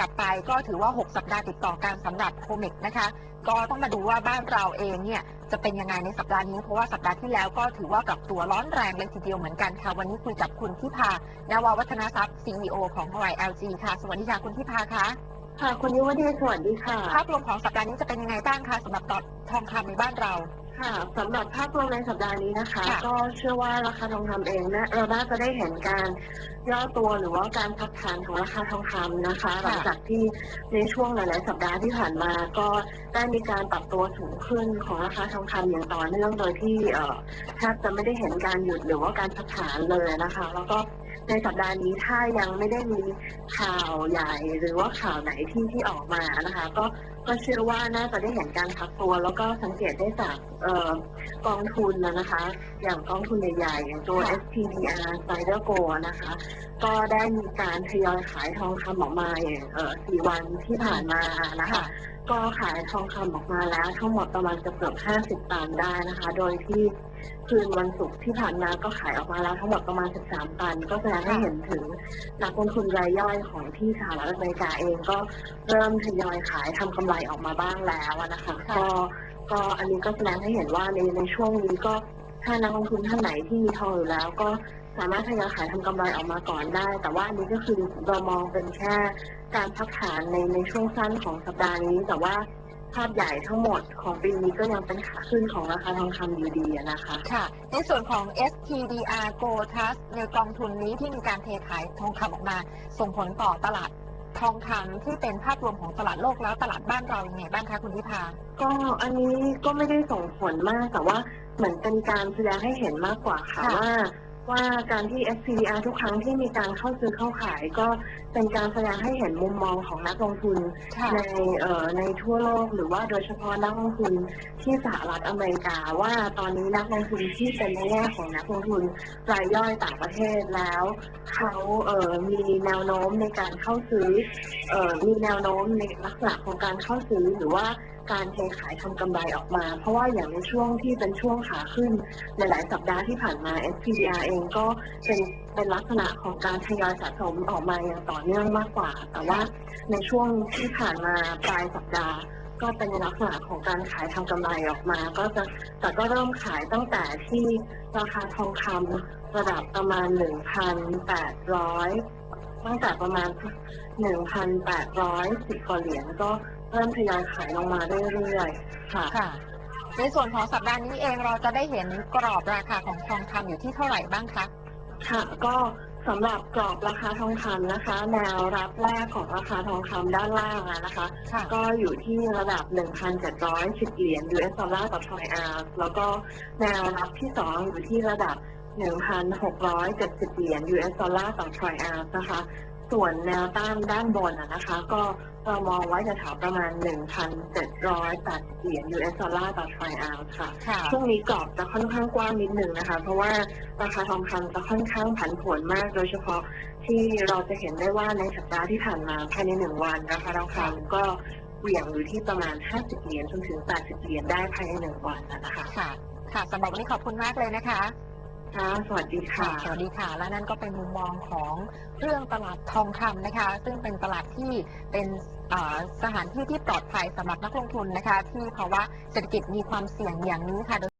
กลับไปก็ถือว่า 6 สัปดาห์ติดต่อกันสำหรับโคเมกนะคะ ก็ต้องมาดูว่าบ้านเราเองเนี่ยจะเป็นยังไงในสัปดาห์นี้เพราะว่าสัปดาห์ที่แล้วก็ถือว่าปรับตัวร้อนแรงเลยทีเดียวเหมือนกันค่ะ วันนี้คุยกับคุณทิพานาวาวัฒนทรัพย์ CEO ของ Hawaii LG ค่ะ สวัสดีค่ะคุณทิพาคะค่ะคุณยุวดีสวัสดีค่ะ ภาพรวมของสัปดาห์นี้จะเป็นยังไงบ้างคะสำหรับตลาดทองคำในบ้านเรา ค่ะสำหรับภาพรวมในสัปดาห์นี้นะคะ ค่ะ ก็เชื่อว่าราคาทองคำเองนะเราน่าจะได้เห็นการย่อตัวหรือว่าการพักฐานของราคาทองคำนะคะหลังจากที่ในช่วงหลาย ๆ สัปดาห์ที่ผ่านมาก็ได้มีการปรับตัวสูงขึ้นของราคาทองคำอย่างต่อเนื่องโดยที่เอ่อแทบจะไม่ได้เห็นการหยุดหรือว่าการพักฐานเลยนะคะ แล้วก็ ในสัปดาห์นี้ถ้ายังไม่ได้มีข่าวใหญ่ หรือว่าข่าวไหนที่ที่ออกมานะคะ ก็ก็เชื่อว่าน่าจะได้เห็นการพักตัว แล้วก็สังเกตได้จากเอ่อกองทุนนะนะคะ อย่างกองทุนใหญ่ๆอย่างตัวค่ะ SPDR Spider Go นะคะ ก็ได้มีการทยอยขายทองคำออกมาอย่างเอ่อสี่วันที่ผ่านมานะคะก็ขายทองคำออกมาแล้ว ทั้งหมดประมาณจะเกือบ50ตันได้นะคะ โดยที่คืนวันศุกร์ที่ผ่านมาก็ขายออกมาแล้วทั้งหมดประมาณ 13 ตัน ก็แสดงให้เห็นถึงนักลงทุนรายย่อยของที่สหรัฐอเมริกาเองก็เริ่มทยอยขายทำกำไรออกมาบ้างแล้วอะนะคะค่ะก็ก็อันนี้ก็แสดงให้เห็นว่าในในช่วงนี้ก็ถ้านักลงทุนท่านไหนที่มีทองอยู่แล้วก็ สามารถทยอยขายทำกำไรออกมาก่อนได้ แต่ว่าอันนี้ก็คือเรามองเป็นแค่การพักฐานในในช่วงสั้นของสัปดาห์นี้ แต่ว่าภาพใหญ่ทั้งหมดของปีนี้ก็ยังเป็นขาขึ้นของราคาทองคำอยู่ดีอะนะคะ ค่ะ ในส่วนของ STDR Gold Trust ในกองทุนนี้ที่มีการเทขายทองคำออกมา ส่งผลต่อตลาดทองคำที่เป็นภาพรวมของตลาดโลกแล้วตลาดบ้านเรายังไงบ้างคะคุณทิพา ก็อันนี้ก็ไม่ได้ส่งผลมากแต่ว่าเหมือนเป็นการแสดงให้เห็นมากกว่าค่ะค่ะว่า ว่าการที่ SPDR ทุกครั้งที่มีการเข้าซื้อเข้าขาย ก็เป็นการแสดงให้เห็นมุมมองของนักลงทุนค่ะในเอ่อในทั่วโลก หรือว่าโดยเฉพาะนักลงทุนที่สหรัฐอเมริกา ว่าตอนนี้นักลงทุนที่เป็นในแง่ของนักลงทุนรายย่อยต่างประเทศแล้ว เขาเอ่อมีแนวโน้มในการเข้าซื้อเอ่อมีแนวโน้มในลักษณะของการเข้าซื้อหรือว่า การเทขายทำกำไรออกมา เพราะว่าอย่างในช่วงที่เป็นช่วงขาขึ้นหลายๆสัปดาห์ที่ผ่านมา SPDR เองก็เป็นเป็นลักษณะของการทยอยสะสมออกมาอย่างต่อเนื่องมากกว่า แต่ว่าในช่วงที่ผ่านมาปลายสัปดาห์ก็เป็นลักษณะของการขายทำกำไรออกมา ก็จะแต่ก็เริ่มขายตั้งแต่ที่ราคาทองคำระดับประมาณ 1,800 ตั้งแต่ประมาณ 1,810กว่าเหรียญก็เริ่มทยอยขายลงมาเรื่อยๆค่ะ ค่ะ ในส่วนของสัปดาห์นี้เองเราจะได้เห็นกรอบราคาของทองคำอยู่ที่เท่าไหร่บ้างคะ ค่ะก็สำหรับกรอบราคาทองคำนะคะ แนวรับแรกของราคาทองคำด้านล่างอะนะคะ ค่ะ ก็อยู่ที่ระดับ 1,710 เหรียญ US ดอลลาร์ต่อทรอยออนซ์แล้วก็แนวรับที่ 2 อยู่ที่ระดับ 1,670 เหรียญ US ดอลลาร์ต่อทรอยออนซ์นะคะ ส่วนแนวต้านด้านบนอะนะคะ ก็เรามองไว้แถวๆประมาณ 1,780 เหรียญ US ดอลลาร์ต่อทรอยออนซ์ค่ะค่ะ ช่วงนี้กรอบจะค่อนข้างกว้างนิดหนึ่งนะคะ เพราะว่าราคาทองคำจะค่อนข้างผันผวนมาก โดยเฉพาะที่เราจะเห็นได้ว่าในสัปดาห์ที่ผ่านมาภายในหนึ่งวันราคาทองคำก็เหวี่ยงอยู่ที่ประมาณ 50 เหรียญจนถึง 80 เหรียญได้ภายในหนึ่งวันนะคะ ค่ะ ค่ะสำหรับวันนี้ขอบคุณมากเลยนะคะ ค่ะ สวัสดีค่ะ สวัสดีค่ะ และนั่นก็เป็นมุมมองของเรื่องตลาดทองคำนะคะ ซึ่งเป็นตลาดที่เป็นสถานที่ที่ปลอดภัยสำหรับนักลงทุนนะคะ ที่ภาวะเศรษฐกิจมีความเสี่ยงอย่างนี้ค่ะ